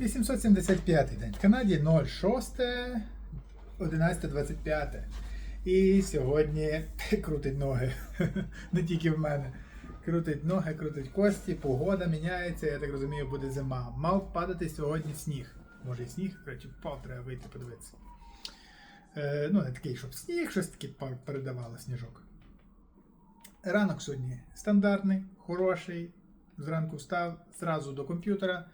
875 день. В Канаді 06, 11.25. І сьогодні крутить ноги. Не тільки в мене. Крутить ноги, крутить кості, погода міняється, я так розумію, буде зима. Мав падати сьогодні сніг. Може і сніг, коротше, впав, треба вийти подивитися. Е, ну, не такий, щоб сніг, щось таке передавало сніжок. Ранок сьогодні стандартний, хороший. Зранку встав зразу до комп'ютера.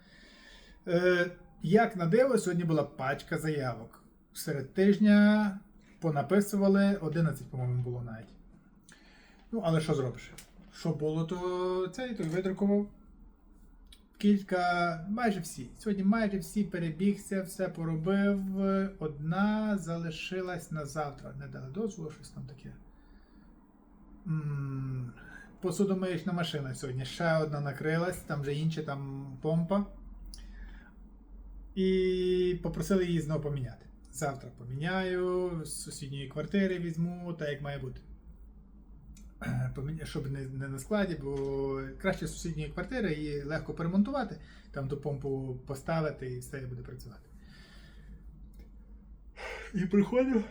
Е, як на диво, сьогодні була пачка заявок. Серед тижня понаписували 11, по-моєму, було навіть. Ну, але що зробиш? Що було, то цей той видрукував. Кілька, майже всі. Сьогодні майже всі перебігся, все поробив. Одна залишилась на завтра. Не дали дозволу, щось там таке. Посудомиєчна машина сьогодні. Ще одна накрилась, там вже інша там помпа. І попросили її знову поміняти. Завтра поміняю, з сусідньої квартири візьму, так як має бути. Е, Щоб не, не на складі, бо краще з сусідньої квартири її легко перемонтувати, там ту помпу поставити і все буде працювати. І приходив.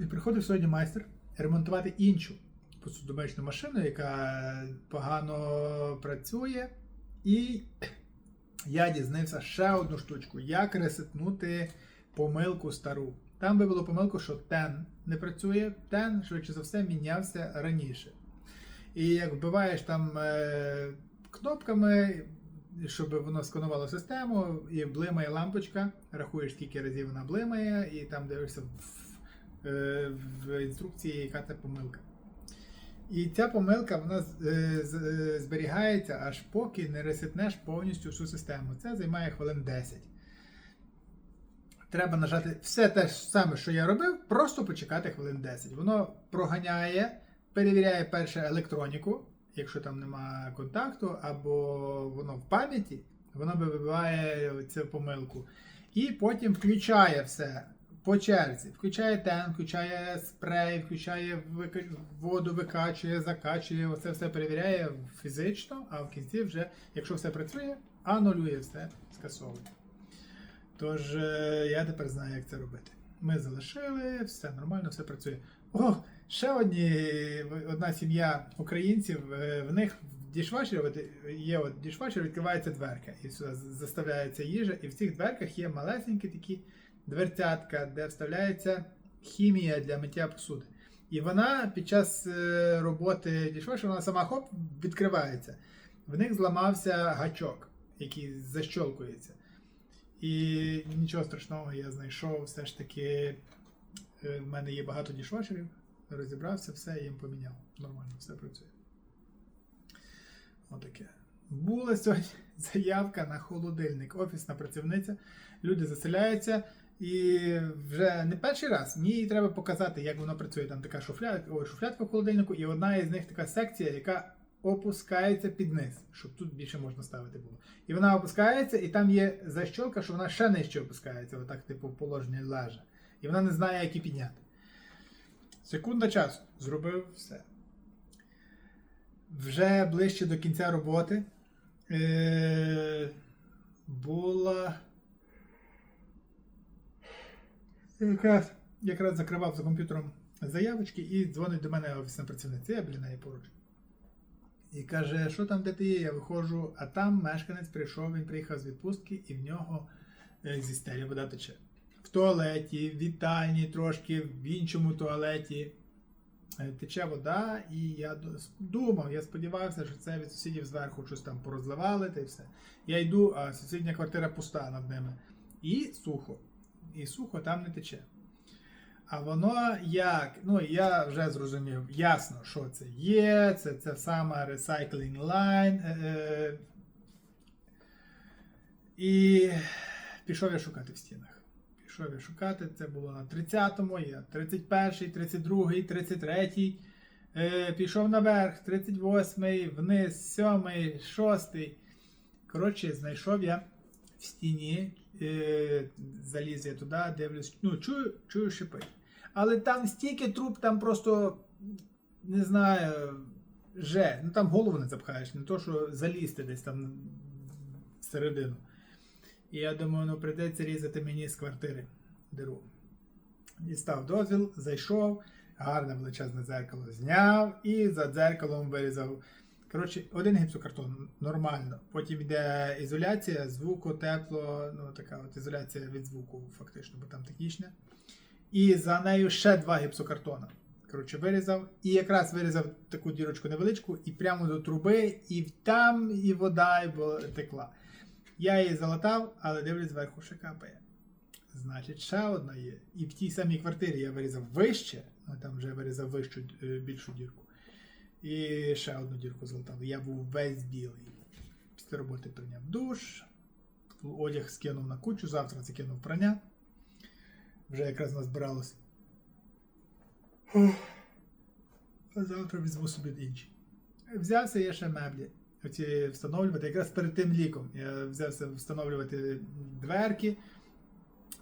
І приходив сьогодні майстер ремонтувати іншу посудомиючну машину, яка погано працює. І я дізнався ще одну штучку, як ресетнути помилку стару. Там би було помилку, що тен не працює, тен, швидше за все, мінявся раніше. І як вбиваєш там е, кнопками, щоб воно сканувало систему, і блимає лампочка, рахуєш, скільки разів вона блимає, і там дивишся в, е, в інструкції, яка це помилка. І ця помилка вона е, е, зберігається аж поки не ресетнеш повністю всю систему. Це займає хвилин 10. Треба нажати все те ж саме, що я робив, просто почекати хвилин 10. Воно проганяє, перевіряє перше електроніку, якщо там нема контакту, або воно в пам'яті, воно вибиває цю помилку. І потім включає все по черзі. Включає тен, включає спрей, включає воду, викачує, закачує, оце все перевіряє фізично, а в кінці вже, якщо все працює, анулює все, скасовує. Тож е, я тепер знаю, як це робити. Ми залишили, все нормально, все працює. О, ще одні, одна сім'я українців, е, в них в дішвашері, є от дішвашер, відкривається дверка, і сюди заставляється їжа, і в цих дверках є малесенькі такі дверцятка, де вставляється хімія для миття посуди. І вона під час е, роботи дішвашера, вона сама хоп, відкривається. В них зламався гачок, який защолкується. І нічого страшного, я знайшов все ж таки. е, В мене є багато дішвашерів, розібрався, все їм поміняв. Нормально, все працює. Отаке. Була сьогодні заявка на холодильник. Офісна працівниця. Люди заселяються. І вже не перший раз мені їй треба показати, як воно працює. Там така шуфлядка, ой, шуфлядка в холодильнику, і одна із них така секція, яка опускається під низ, щоб тут більше можна ставити було. І вона опускається, і там є защолка, що вона ще нижче опускається, отак, типу, в положенні лежа. І вона не знає, як її підняти. Секунда часу. Зробив все. Вже ближче до кінця роботи е- була. Якраз, якраз закривав за комп'ютером заявочки і дзвонить до мене офісна працівниця, я біля неї поруч. І каже, що там де ти є? Я виходжу, а там мешканець прийшов, він приїхав з відпустки, і в нього е, зі стелі вода тече. В туалеті, в вітальні трошки, в іншому туалеті е, тече вода, і я думав, я сподівався, що це від сусідів зверху щось там порозливали та й все. Я йду, а сусідня квартира пуста над ними. І сухо. І сухо там не тече. А воно як? Ну, я вже зрозумів, ясно, що це є. Це це сама recycling line. Е, е, і пішов я шукати в стінах. Пішов я шукати. Це було на 30-му, я 31-й, 32-й, 33-й. Е, пішов наверх, 38-й, вниз, 7-й, 6-й. Коротше, знайшов я в стіні, е, заліз я туди, дивлюсь, ну, чую, чую шипи. Але там стільки труб, там просто не знаю, же, ну там голову не запхаєш, не то, що залізти десь там середину. І я думаю, ну прийдеться різати мені з квартири диру. Дістав дозвіл, зайшов, гарне величезне дзеркало зняв і за дзеркалом вирізав. Коротше, один гіпсокартон нормально. Потім йде ізоляція, звуку, тепло, ну така от ізоляція від звуку, фактично, бо там технічне. І за нею ще два гіпсокартона. Коротше, вирізав. І якраз вирізав таку дірочку невеличку, і прямо до труби, і там і вода і текла. Я її залатав, але дивлюсь, зверху ще капає. Значить, ще одна є. І в тій самій квартирі я вирізав вище, ну там вже вирізав вищу е, більшу дірку. І ще одну дірку залатав. Я був весь білий. Після роботи прийняв душ, одяг скинув на кучу, завтра закинув прання. Вже якраз назбиралось. А завтра візьму собі інші. Взявся я ще меблі. Оці встановлювати якраз перед тим ліком. Я взявся встановлювати дверки.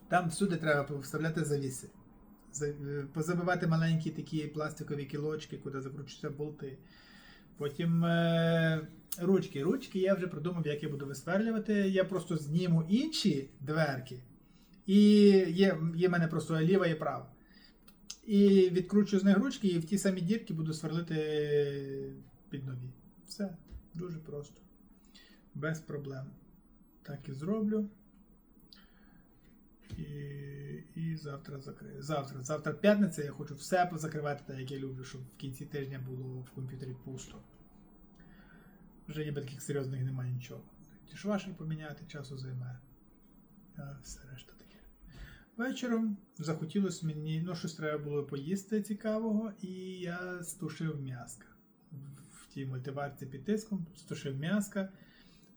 Там всюди треба вставляти завіси. Е, Позабивати маленькі такі пластикові кілочки, куди закручуються болти. Потім е, ручки. Ручки я вже придумав, як я буду висверлювати. Я просто зніму інші дверки. І є, є в мене просто ліва і права. І відкручу з них ручки, і в ті самі дірки буду сверлити під нові. Все, дуже просто. Без проблем. Так і зроблю. І, завтра закрию. Завтра. Завтра п'ятниця, я хочу все позакривати, так як я люблю, щоб в кінці тижня було в комп'ютері пусто. Вже ніби таких серйозних немає нічого. Ті ж поміняти, часу займе. А все решта таке. Вечором захотілося мені, ну, щось треба було поїсти цікавого, і я стушив м'яска. В тій мультиварці під тиском стушив м'яска,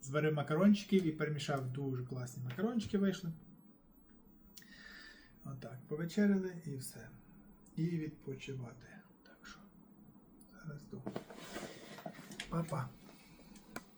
зварив макарончиків і перемішав дуже класні макарончики вийшли. Отак, повечеряли і все. І відпочивати. Так що, зараз до. Па-па.